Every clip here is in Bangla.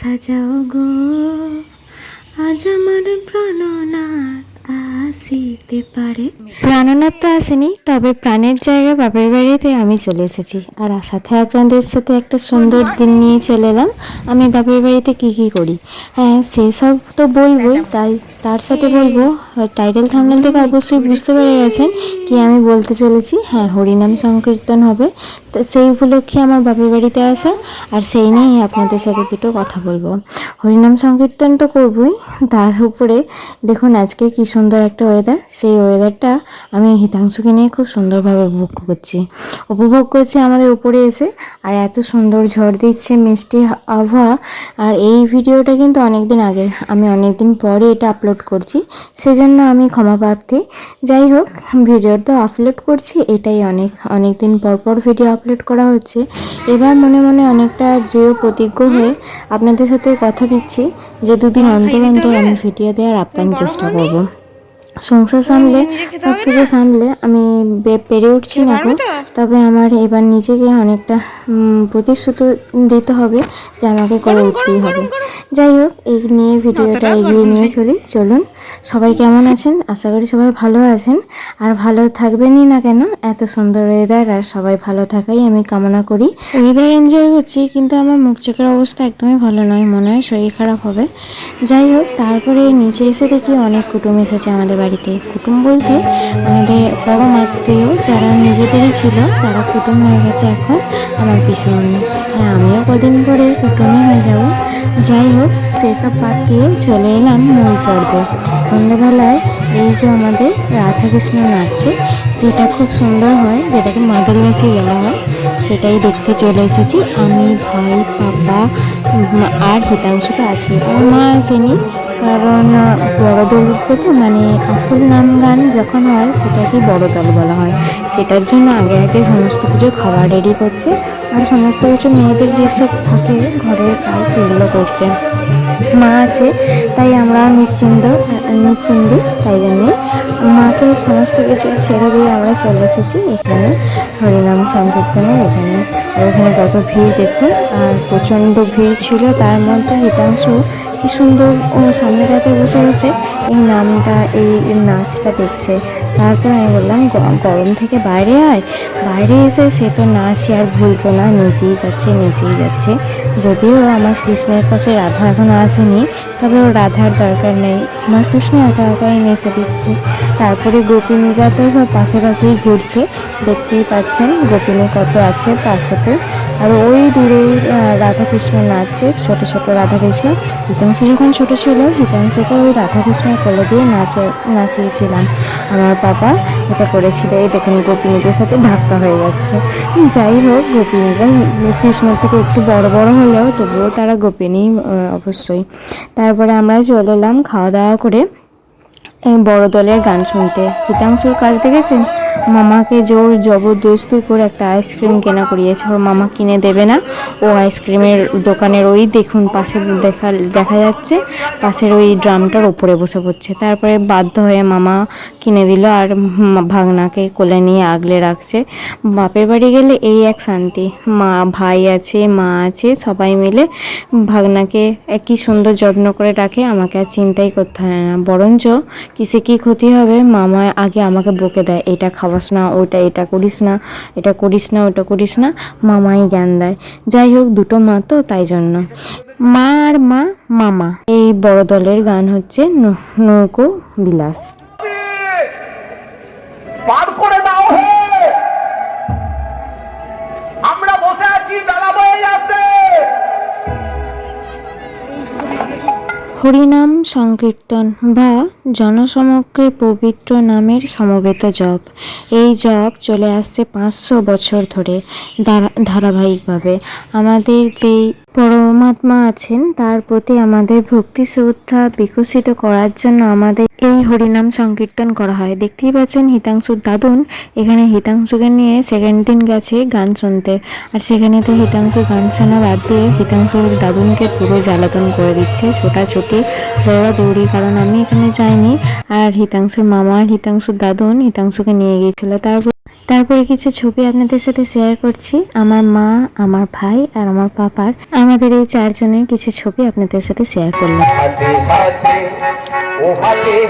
সাজাও গো। আজ আমার প্রাণনাথ আসিতে পারে। প্রাণনাথ তো আসেনি, তবে প্রাণের জায়গা বাপের বাড়িতে আমি চলে এসেছি। আর সাথে আপনাদের সাথে একটা সুন্দর দিন নিয়ে চলে এলাম। আমি বাপের বাড়িতে কি কি করি? হ্যাঁ সেসব তো বলবোই, তাই তার সাথে বলব। টাইটেল থামনেল থেকে অবশ্যই বুঝতে পেরে গেছেন কি আমি বলতে চলেছি। হ্যাঁ হরিনাম সংকীর্তন হবে। তো সেই উপলক্ষে আমার বাপের বাড়িতে আসা আর সেই নিয়েই আপনাদের সাথে দুটো কথা বলব। হরিনাম সংকীর্তন তো করবই, তার উপরে দেখুন আজকে কি সুন্দর একটা ওয়েদার সেই ওয়েদারটা আমি হিতাংশুকে নিয়ে খুব সুন্দরভাবে উপভোগ করছি। উপভোগ করছি আমাদের উপরে এসে, আর এত সুন্দর ঝড় দিচ্ছে, মিষ্টি আবহাওয়া আর এই ভিডিওটা কিন্তু অনেক দিন আগের আমি অনেক দিন পরে এটা আপলোড করছি, সেজন্য আমি ক্ষমা প্রার্থী। যাই হোক ভিডিও তো আপলোড করছি, এটাই অনেক অনেক দিন পর পর ভিডিও আপলোড করা হচ্ছে। এবার মনে মনে অনেকটা দৃঢ় প্রতিজ্ঞ হয়ে আপনাদের সাথে কথা দিচ্ছি যে দুদিন অন্তর অন্তর আমি ভিডিও দেওয়ার আপ্রাণ চেষ্টা করব। সংসার সামলে সব কিছু সামলে আমি পেরে উঠছি না গো তবে আমার এবার নিজেকে অনেকটা প্রতিশ্রুতি দিতে হবে যে আমাকে করে উঠতেই হবে। যাই হোক এই নিয়ে ভিডিওটা এগিয়ে নিয়ে চলি। চলুন সবাই কেমন আছেন? আশা করি সবাই ভালো আছেন। আর ভালো থাকবেনই না কেন? এত সুন্দর ওয়েদার আর সবাই ভালো থাকাই আমি কামনা করি। ওয়েদার এনজয় করছি কিন্তু আমার মুখ চোখের অবস্থা একদমই ভালো নয়। মনে হয় শরীর খারাপ হবে। যাই হোক তারপরে নিচে এসে দেখি অনেক কুটুম এসেছে আমাদের বাড়িতে। কুটুম বলতে আমাদের পরম আত্মীয় যারা নিজেদেরই ছিল তারা কুটুম হয়ে গেছে এখন আমার পিছনে হ্যাঁ আমিও কদিন পরে কুটুমই হয়ে যাব। যাই হোক সেসব বাদ দিয়ে চলে এলাম মূল পর্ব। সন্ধ্যাবেলায় এই যে আমাদের রাধাকৃষ্ণ নাচছে সেটা খুব সুন্দর হয় যেটাকে মাদুর মেসে গেলা হয়। সেটাই দেখতে চলে এসেছি। আমি ভাই উম, আর হিতাংশু তো আছে আমার মা আসেনি কারণ আহ, বড় দল তো মানে আসল নাম গান যখন হয় সেটাকে বড় দল বলা হয়। সেটার জন্য আগে আগে সমস্ত কিছু খাবার রেডি করছে আর সমস্ত কিছু মেয়েদের যেসব থাকে ঘরের কাজ সেগুলো করছে। মা আছে তাই আমরা নিশ্চিন্ত নিশ্চিন্দি তাই জন্যে মাকে সমস্ত কিছু ছেড়ে দিয়ে আমরা চলে এসেছি এখানে হরিনাম সংকীর্তনের এখানে। এখানে কত ভিড় দেখুন আর প্রচণ্ড ভিড় ছিল তার মধ্যে হিতাংশু কি সুন্দর, ও সামনেটাতে বসে বসে এই নামটা, এই নাচটা দেখছে। তারপর আমি বললাম, "গ- গরম থেকে বাইরে আয়। বাইরে এসে সে তো নাচই আর ভুলছে না নিচেই যাচ্ছে নিচেই যাচ্ছে। যদিও আমার কৃষ্ণের পাশে রাধা এখনও আসেনি, তবে ওর রাধার দরকার নেই। আমার কৃষ্ণ একা একাই নেচে দিচ্ছে। তারপরে গোপিনীরা তো সব পাশে পাশেই ঘুরছে। দেখতেই পাচ্ছেন, গোপিনী কত আছে পাশেতে আর ওই দূরে রাধাকৃষ্ণ নাচছে, ছোট ছোট রাধাকৃষ্ণ। হিতাংশু যখন ছোট ছিল হিতাংশুকে ওই রাধাকৃষ্ণের কোলে দিয়ে নাচে, নাচিয়েছিলাম। আমার বাবা এটা করেছিল। এই দেখুন, গোপিনীদের সাথে ধাক্কা হয়ে যাচ্ছে। যাই হোক, গোপিনীরা কৃষ্ণের থেকে একটু বড় বড় হলেও তবুও তারা গোপিনী অবশ্যই। তারপরে আমরা চলে এলাম খাওয়া দাওয়া করে। বড় দলের গান শুনতে। হিতাংশুর কাজ দেখেছেন? মামাকে জোর জবরদস্তি করে একটা আইসক্রিম কেনা করিয়েছে। ওর মামা কিনে দেবে না। ও আইসক্রিমের দোকানের ওই দেখুন, পাশে দেখা দেখা যাচ্ছে, পাশের ওই ড্রামটার ওপরে বসে পড়ছে। তারপরে বাধ্য হয়ে মামা কিনে দিল আর ভাগনাকে কোলে নিয়ে আগলে রাখছে। বাপের বাড়ি গেলে এই এক শান্তি। মা, ভাই আছে, মা আছে, সবাই মিলে ভাগনাকে একই সুন্দর যত্ন করে রাখে আমাকে আর চিন্তাই করতে হয় না। বরঞ্চ কিসে কি ক্ষতি হবে? মামা আগে আমাকে বকে দেয়, এটা খাওয়াস না ওটা এটা করিস না, এটা করিস না ওটা করিস না। মামাই জ্ঞান দেয়। যাই হোক, দুটো মা তো, তাই জন্য। মা আর মা, মামা। এই বড় দলের গান হচ্ছে নৌকো বিলাস পার করে হরিনাম সংকীর্তন বা জনসমগ্রে পবিত্র নামের সমবেত জপ। এই জপ চলে আসছে পাঁচশো বছর ধরে ধারা- ধারাবাহিকভাবে। আমাদের যেই পরমাত্মা আছেন, তার প্রতি আমাদের ভক্তি শ্রদ্ধা বিকশিত করার জন্য আমাদের এই হরিনাম সংকীর্তন করা হয়। দেখতেই পাচ্ছেন হিতাংশুর দাদুন এখানে হিতাংশুকে নিয়ে সেকেন্ড দিন গেছে গান শুনতে। আর সেখানে তো হিতাংশু গান শোনা বাদ দিয়ে হিতাংশুর দাদুনকে পুরো জ্বালাতন করে দিচ্ছে, ছোটাছুটি দৌড়াদৌড়ি কারণ আমি এখানে যাইনি। আর হিতাংশুর মামা আর হিতাংশুর দাদুন হিতাংশুকে নিয়ে গিয়েছিল। তারপর তারপরে কিছু ছবি আপনাদের সাথে শেয়ার করছি। আমার মা, আমার ভাই আর আমার পাপার। আমাদের এই চারজনের কিছু ছবি আপনাদের সাথে শেয়ার করলাম। হাতে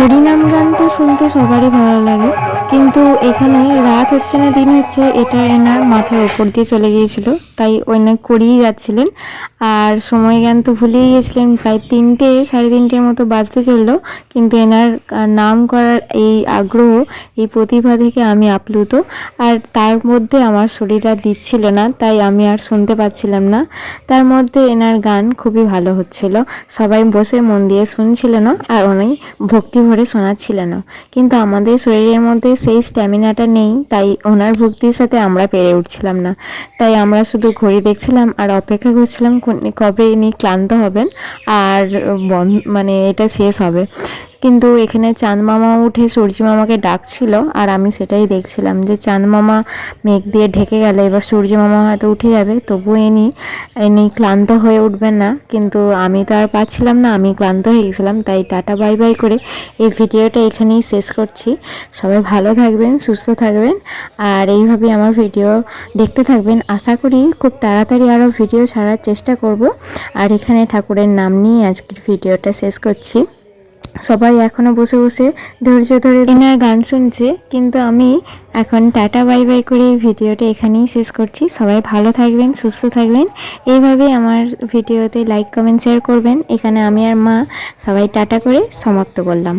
হরিনাম গান তো শুনতে সবারই ভালো লাগে। কিন্তু এখানে রাত হচ্ছে না, দিন হচ্ছে, এটা এনার মাথার ওপর দিয়ে চলে গিয়েছিল, তাই ওইনা করিয়ে যাচ্ছিলেন। আর সময় জ্ঞান তো ভুলেই গিয়েছিলেন, প্রায় তিনটে, সাড়ে তিনটের মতো বাজতে চলল, কিন্তু এনার নাম করার এই আগ্রহ, এই প্রতিভা থেকে আমি আপ্লুত। আর তার মধ্যে আমার শরীর আর দিচ্ছিল না, তাই আমি আর শুনতে পাচ্ছিলাম না। তার মধ্যে এনার গান খুবই ভালো হচ্ছিল, সবাই বসে মন দিয়ে শুনছিলেন আর উনি ভক্তি ভরে শোনাচ্ছিলেন কিন্তু আমাদের শরীরের মধ্যে সেই স্ট্যামিনাটা নেই, তাই ওনার ভক্তির সাথে আমরা পেরে উঠছিলাম না। তাই আমরা শুধু ঘড়ি দেখছিলাম আর অপেক্ষা করছিলাম কবে ইনি ক্লান্ত হবেন, আর বন্ধ মানে এটা শেষ হবে। কিন্তু এখানে চাঁদ মামা উঠে সূর্য মামাকে ডাকছিল আর আমি সেটাই দেখছিলাম যে চাঁদ মামা মেঘ দিয়ে ঢেকে গেলে এবার সূর্য মামা হয়তো উঠে যাবে তবু এনি এনি ক্লান্ত হয়ে উঠবেন না। কিন্তু আমি তো আর পাচ্ছিলাম না, আমি ক্লান্ত হয়ে গেছিলাম, তাই টাটা, বাই বাই করে এই ভিডিওটা এখানেই শেষ করছি। সবাই ভালো থাকবেন, সুস্থ থাকবেন আর এইভাবে আমার ভিডিও দেখতে থাকবেন। আশা করি খুব তাড়াতাড়ি আরও ভিডিও ছাড়ার চেষ্টা করব। আর এখানে ঠাকুরের নাম নিয়ে আজকের ভিডিওটা শেষ করছি। সবাই এখনও বসে বসে ধৈর্য ধরে এনার গান শুনছে, কিন্তু আমি এখন টাটা, বাই বাই করে ভিডিওটা এখানেই শেষ করছি। সবাই ভালো থাকবেন, সুস্থ থাকবেন। এইভাবে আমার ভিডিওতে লাইক কমেন্ট শেয়ার করবেন। এখানে আমি আর মা সবাই টাটা করে সমাপ্ত করলাম।